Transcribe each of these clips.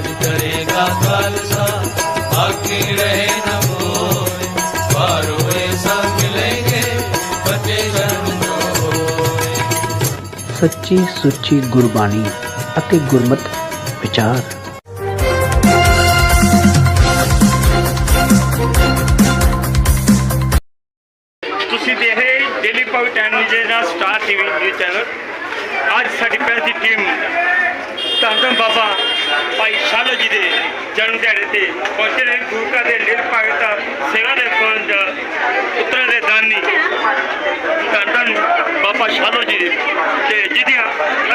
ਰਾਜ ਕਰੇਗਾ ਖਾਲਸਾ ਬਾਕੀ ਰਹੇ ਨ ਕੋਇ ਪਾਰ ਹੋਏ ਸਭ ਮਿਲेंगे ਬੱਚੇ ਜਨਮ ਜੋ ਹੋਏ ਸੱਚੀ ਸੁੱਚੀ ਗੁਰਬਾਣੀ ਅਤੇ ਗੁਰਮਤ ਵਿਚਾਰ ਤੁਸੀਂ ਦੇਖ ਰਹੇ ਡੇਲੀ ਪਾਵਰ ਟੈਲੀਵਿਜ਼ਨ ਦਾ ਸਟਾਰ ਟੀਵੀ ਨਿਊਜ਼ ਚੈਨਲ ਅੱਜ ਸਾਡੀ ਪਿੰਡ ਦੀ ਟੀਮ ਧੰਨ ਬਾਬਾ ਭਾਈ ਸਾਲੋ ਜੀ ਦੇ ਜਨਮ ਦਿਹਾੜੇ ਤੇ ਪਹੁੰਚੇ ਨੇ ਗੁਰਕਾ ਦੇ ਲਿਰ ਭਗਤ ਸੇਵਾ ਦੇ ਪੰਜ ਪੁੱਤਰਾਂ ਦੇ ਦਾਨੀ ਧੰਨ ਨੂੰ ਬਾਬਾ ਸਾਲੋ ਜੀ ਦੇ ਤੇ ਜਿਹਦੀਆਂ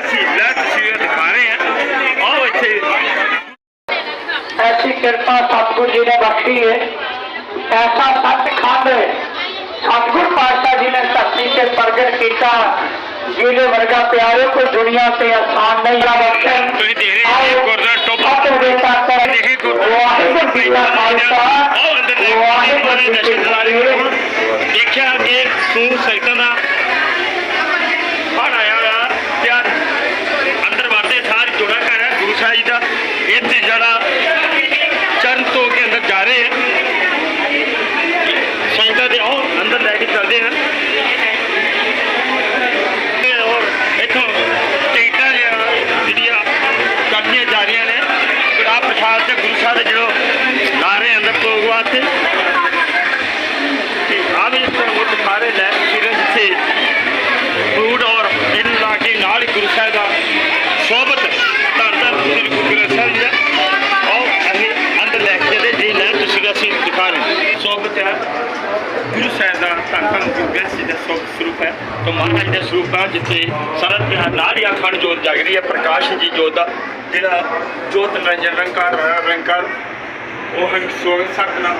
ਅਸੀਂ ਲੈ ਤਸਵੀਰ ਦਿਖਾ ਰਹੇ ਹਾਂ ਆਓ ਇੱਥੇ। ਐਸੀ ਕਿਰਪਾ ਸਤਿਗੁਰ ਜੀ ਨੇ ਬਖਸ਼ੀ ਹੈ। ਐਸਾ ਸੱਚ ਖੰਡ ਸਤਿਗੁਰ ਪਾਤਸ਼ਾਹ ਜੀ ਨੇ ਧਰਤੀ ਤੇ ਪ੍ਰਗਟ ਕੀਤਾ। ਜਿਹਦੇ ਵਰਗਾ ਪਿਆਰੇ ਕੋ ਦੁਨੀਆ ਤੇ ਆਸਾਨ ਨਹੀਂ ਆ ਬਖਸ਼ਣ। ਤੁਸੀਂ ਦੇਖ ਰਹੇ ਹੋ ਗੁਰਦਾ ਟੋਪ। ਤੋਂ ਦੇ ਕਾਤਰ ਦੇਖੀ ਗੁਰਦਾ ਪਿਤਾ ਖਾਲਸਾ। ਉਹ ਅੰਦਰ ਦੇਖਿਆ। ਕਿ ਸੂ ਸੈਤਾਂ ਦਾ پوسا جي اندر ته اها هتي ਸਾਹਿਬ ਦਾ ਧੰਨ ਧੰਨ ਗੁਰੂ ਗ੍ਰੰਥ ਸਾਹਿਬ ਦਾ ਸੋਬਤ ਸਰੂਪ ਹੈ ਤਾਂ ਮਹਾਰਾਜ ਦਾ ਸਰੂਪ ਹੈ ਜਿੱਥੇ ਸਾਰਾ ਤਿਉਹਾਰ ਨਾਲ ਹੀ ਅਖੰਡ ਜੋਤ ਜਗ ਰਹੀ ਹੈ ਪ੍ਰਕਾਸ਼ ਜੀ ਜੋਤ ਦਾ ਜਿਹੜਾ ਜੋਤ ਨਿਰੰਜਨ ਰੰਕਾਰ ਰੰਕਾਰ ਉਹ ਹੰਗ ਸੋਗ ਸਕਣਾ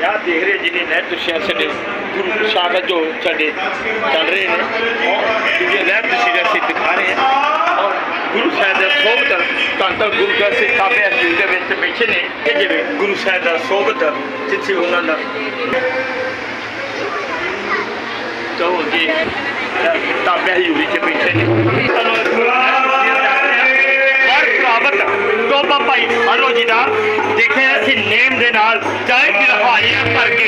ਯਾ ਦੇਖ ਰਹੇ ਜਿਹਨੇ ਨਹਿਰ ਤੁਸੀਂ ਸਾਡੇ ਗੁਰੂ ਪ੍ਰਸ਼ਾਦ ਜੋ ਸਾਡੇ ਚੱਲ ਰਹੇ ਨੇ ਉਹ ਜਿਹੜੇ ਨਹਿਰ ਤੁਸੀਂ ਅਸੀਂ ਦਿਖਾ ਰਹੇ ਹਾਂ ਸੋਭਤ ਤਾਂ ਤਾਂ ਗੁਰੂ ਦਾ ਸਿੱਖ ਕਾਬੇ ਹਜ਼ੂਰ ਦੇ ਵਿੱਚ ਬੈਠੇ ਨੇ। ਕਿ ਜਿਵੇਂ ਗੁਰੂ ਸਾਹਿਬ ਦਾ ਸੋਭਤ ਜਿੱਥੇ ਉਹਨਾਂ ਦਾ ਕਹੋ ਜੀ ਤਾਬੇ ਹਜ਼ੂਰੀ ਚ ਬੈਠੇ ਨੇ। ਪ੍ਰਾਪਤ ਟੋਪਾ ਭਾਈ ਹਲੋ ਜੀ ਦਾ, ਦੇਖਿਆ ਸੀ ਨੇਮ ਦੇ ਨਾਲ ਚਾਹੇ ਕਿ ਹਾਜ਼ਰੀਆਂ ਕਰਕੇ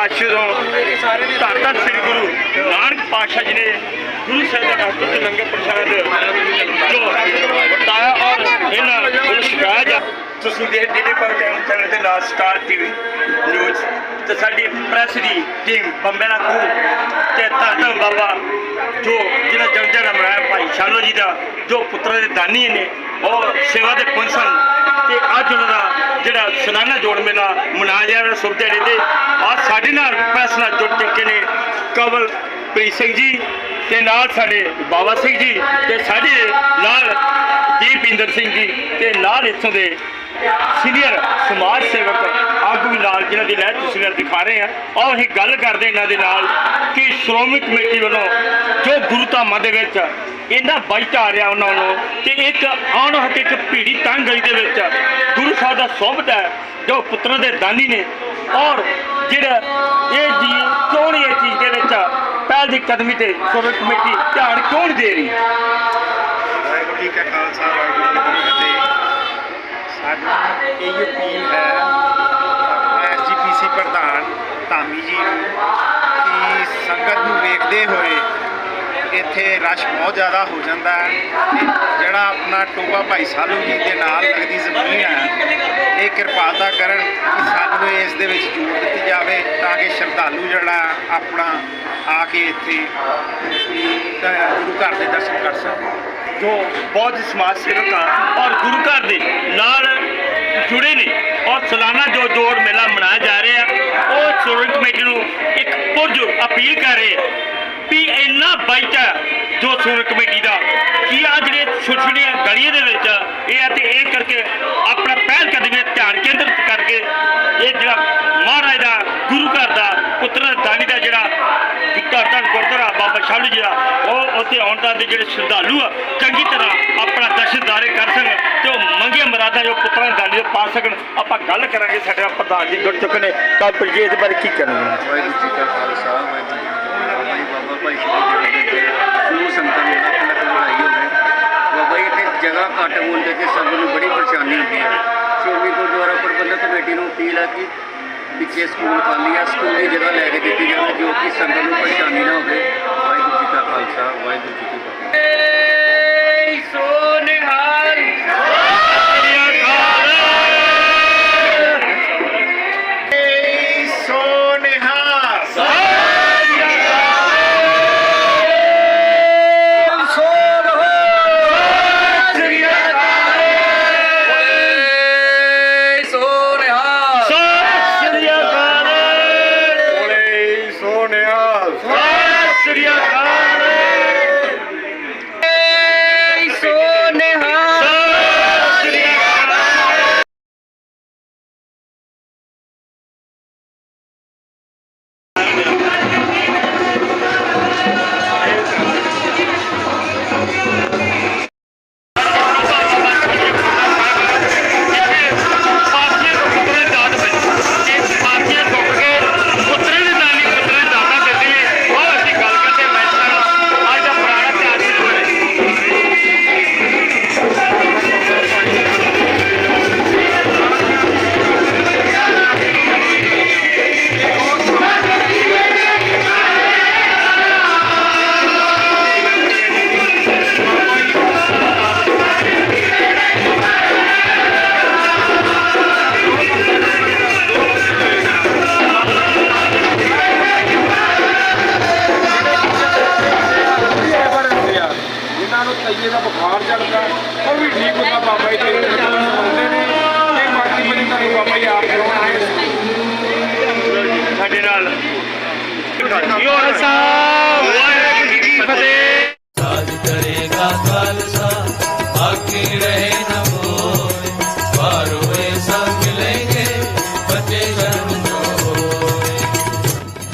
ਪਾਤਸ਼ਾਹ ਤੋਂ ਧੰਨ ਧੰਨ ਸ੍ਰੀ ਗੁਰੂ ਨਾਨਕ ਪਾਤਸ਼ਾਹ ਜੀ ਨੇ ਗੁਰੂ ਸਾਹਿਬ ਦਾ ਅਮਰਤ ਲੰਗਰ ਪ੍ਰਸ਼ਾਦ ਜੋ ਵਰਤਾਇਆ ਔਰ ਇਹਨਾਂ ਨੂੰ ਸਿਖਾਇਆ ਜਾ ਤੁਸੀਂ ਦੇਖਦੇ ਨੇ ਪਰ ਚੈਨਲ ਦੇ ਨਾਲ ਸਟਾਰ ਟੀਵੀ ਨਿਊਜ਼ ਤੇ ਸਾਡੀ ਪ੍ਰੈਸ ਦੀ ਟੀਮ ਬੰਬੇ ਦਾ ਖੂਹ ਤੇ ਧੰਨ ਬਾਬਾ ਜੋ ਜਿਹਨਾਂ ਜਨਮ ਦਿਨ ਮਨਾਇਆ ਭਾਈ ਸ਼ਾਲੋ ਜੀ ਦਾ ਜੋ ਪੁੱਤਰਾਂ ਦੇ ਦਾਨੀ ਨੇ ਔਰ ਸੇਵਾ ਦੇ ਪੁੰਸਨ ਤੇ ਅੱਜ ਉਹਨਾਂ ਦਾ ਜਿਹੜਾ ਸਲਾਨਾ ਜੋੜ ਮੇਲਾ ਮਨਾਇਆ ਜਾ ਰਿਹਾ ਸੁਭ ਦਿਹਾੜੇ ਤੇ ਅੱਜ ਸਾਡੇ ਨਾਲ ਪ੍ਰੈਸ ਨਾਲ ਜੁੜ ਚੁੱਕੇ ਨੇ ਕਵਲ ਪ੍ਰੀਤ ਸਿੰਘ ਜੀ ਤੇ ਨਾਲ ਸਾਡੇ ਬਾਬਾ ਸਿੰਘ ਜੀ ਤੇ ਸਾਡੇ ਨਾਲ ਦੀਪਿੰਦਰ ਸਿੰਘ ਜੀ ਤੇ ਨਾਲ ਇੱਥੋਂ ਦੇ ਸੀਨੀਅਰ ਸਮਾਜ ਸੇਵਕ ਆਗੂ ਵੀ ਨਾਲ, ਜਿਨ੍ਹਾਂ ਦੀ ਰਹਿ ਤੁਸੀਂ ਨਾਲ ਦਿਖਾ ਰਹੇ ਆ। ਔਰ ਅਸੀਂ ਗੱਲ ਕਰਦੇ ਇਹਨਾਂ ਦੇ ਨਾਲ ਕਿ ਸ਼੍ਰੋਮਣੀ ਕਮੇਟੀ ਵੱਲੋਂ ਜੋ ਗੁਰੂ ਧਾਮਾਂ ਦੇ ਵਿੱਚ ਇੰਨਾ ਭਾਈਚਾਰਾ ਉਹਨਾਂ ਨੂੰ ਕਿ ਇੱਕ ਆਉਣ ਹੱਥੇ ਇੱਕ ਭੀੜੀ ਤੰਗ ਗਲੀ ਦੇ ਵਿੱਚ ਗੁਰੂ ਸਾਹਿਬ ਦਾ ਸੋਭਤ ਹੈ, ਜੋ ਪੁੱਤਰਾਂ ਦੇ ਦਾਨੀ ਨੇ। ਔਰ ਜਿਹੜਾ ਇਹ ਜੀ ਕਿਉਂ ਨਹੀਂ ਇਹ ਚੀਜ਼ ਦੇ ਵਿੱਚ ਪਹਿਲ ਦੀ ਕਦਮੀ ਤੇ ਸ਼੍ਰੋਮਣੀ ਕਮੇਟੀ ਧਿਆਨ ਕਿਉਂ ਨਹੀਂ ਦੇ ਰਹੀ? ਵਾਹਿਗੁਰੂ ਜੀ ਕਾ ਖਾਲਸਾ, ਵਾਹਿਗੁਰੂ ਜੀ ਕੀ ਫਤਿਹ। ਸਾਡੀ ਇਹ ਅਪੀਲ ਹੈ ਐਸਜੀਪੀਸੀ ਪ੍ਰਧਾਨ ਧਾਮੀ ਜੀ ਨੂੰ ਕਿ ਸੰਗਤ ਨੂੰ ਵੇਖਦੇ ਹੋਏ ਇੱਥੇ ਰਸ਼ ਬਹੁਤ ਜ਼ਿਆਦਾ ਹੋ ਜਾਂਦਾ ਹੈ। ਤੇ ਜਿਹੜਾ ਆਪਣਾ ਟੋਬਾ ਭਾਈ ਸਾਲੂ ਜੀ ਦੇ ਨਾਲ ਲੱਗਦੀ ਜ਼ਮੀਨ ਹੈ, ਇਹ ਕਿਰਪਾਲਤਾ ਕਰਨ ਕਿ ਸਾਨੂੰ ਇਸ ਦੇ ਵਿੱਚ ਜੋੜ ਦਿੱਤੀ ਜਾਵੇ ਤਾਂ ਕਿ ਸ਼ਰਧਾਲੂ ਜਿਹੜਾ ਆਪਣਾ ਆ ਕੇ ਇੱਥੇ ਗੁਰੂ ਘਰ ਦੇ ਦਰਸ਼ਨ ਕਰ ਸਕਣ। ਜੋ ਬਹੁਤ ਹੀ ਸਮਾਜ ਸੇਵਕ ਆ ਔਰ ਗੁਰੂ ਘਰ ਦੇ ਨਾਲ ਜੁੜੇ ਨੇ ਔਰ ਸਾਲਾਨਾ ਜੋ ਜੋੜ ਮੇਲਾ ਮਨਾਇਆ ਜਾ ਰਿਹਾ, ਉਹ ਸ਼੍ਰੋਮਣੀ ਕਮੇਟੀ ਨੂੰ ਇੱਕ ਪੁਰਜ ਅਪੀਲ ਕਰ ਰਹੇ ਆ। ਵੀ ਇੰਨਾ ਬਾਈਚਾ ਜੋ ਸ਼੍ਰੋਮਣੀ ਕਮੇਟੀ ਦਾ, ਕੀ ਆ ਜਿਹੜੇ ਛੋਟੀਆਂ ਛੋਟੀਆਂ ਗਲੀਆਂ ਦੇ ਵਿੱਚ ਇਹ ਆ ਤੇ ਇਹ ਕਰਕੇ ਆਪਣਾ ਪਹਿਲ ਕਦਮੀ ਧਿਆਨ ਕੇਂਦਰਿਤ ਕਰਕੇ ਇਹ ਜਿਹੜਾ ਮਹਾਰਾਜ ਦਾ, ਗੁਰੂ ਘਰ ਦਾ, ਪੁੱਤਰ ਦਾਨੀ ਦਾ ਜਿਹੜਾ ਘਰ ਦਾ ਗੁਰਦੁਆਰਾ ਬਾਬਾ ਸ਼ਾਲੂ ਜੀ ਦਾ, ਉਹ ਉੱਥੇ ਆਉਣ ਦਾ ਜਿਹੜੇ ਸ਼ਰਧਾਲੂ ਆ, ਚੰਗੀ ਤਰ੍ਹਾਂ ਆਪਣਾ ਦਰਸ਼ਨਦਾਰੇ ਕਰ ਸਕਣ ਤੇ ਉਹ ਮੰਗੀਆਂ ਮਰਾਦਾ ਜੋ ਪੁੱਤਰਾਂ ਦਾਨੀ ਦੇ ਪਾ ਸਕਣ। ਆਪਾਂ ਗੱਲ ਕਰਾਂਗੇ, ਸਾਡੇ ਪ੍ਰਧਾਨ ਜੀ ਜੁੜ ਚੁੱਕੇ ਨੇ। ਤਾਂ ਜੀ ਇਸ ਬਾਰੇ ਕੀ ਕਰਨਗੇ ਵਾਹਿਗੁਰੂ ਜੀ ਕਾ ਖਾਲਸਾ, ਵਾਹਿਗੁਰੂ ਭਾਈ ਸ਼੍ਰੀ ਜੀ ਸੰਤਾਂ ਨੂੰ ਲੱਖ ਲੱਖ ਵਧਾਈ ਹੋਵੇ ਬਾਬਾ ਜੀ ਇੱਥੇ ਜਗ੍ਹਾ ਘੱਟ ਹੋਣ ਕਰਕੇ ਸਭ ਨੂੰ ਬੜੀ ਪਰੇਸ਼ਾਨੀ ਹੁੰਦੀ ਹੈ। ਸ਼੍ਰੋਮਣੀ ਗੁਰਦੁਆਰਾ ਪ੍ਰਬੰਧਕ ਕਮੇਟੀ ਨੂੰ ਅਪੀਲ ਹੈ ਕਿ ਪਿੱਛੇ ਸਕੂਲ ਖਾਲੀ ਆ, ਸਕੂਲ ਦੀ ਜਗ੍ਹਾ ਲੈ ਕੇ ਦਿੱਤੀ ਜਾਵੇ ਜੋ ਕਿ ਸੰਗਤ ਨੂੰ ਪਰੇਸ਼ਾਨੀ ਨਾ ਹੋਵੇ। ਵਾਹਿਗੁਰੂ ਜੀ ਕਾ ਖਾਲਸਾ, ਵਾਹਿਗੁਰੂ ਜੀ ਕੀ ਫਤਿਹ। ਸਤਿ ਸ੍ਰੀ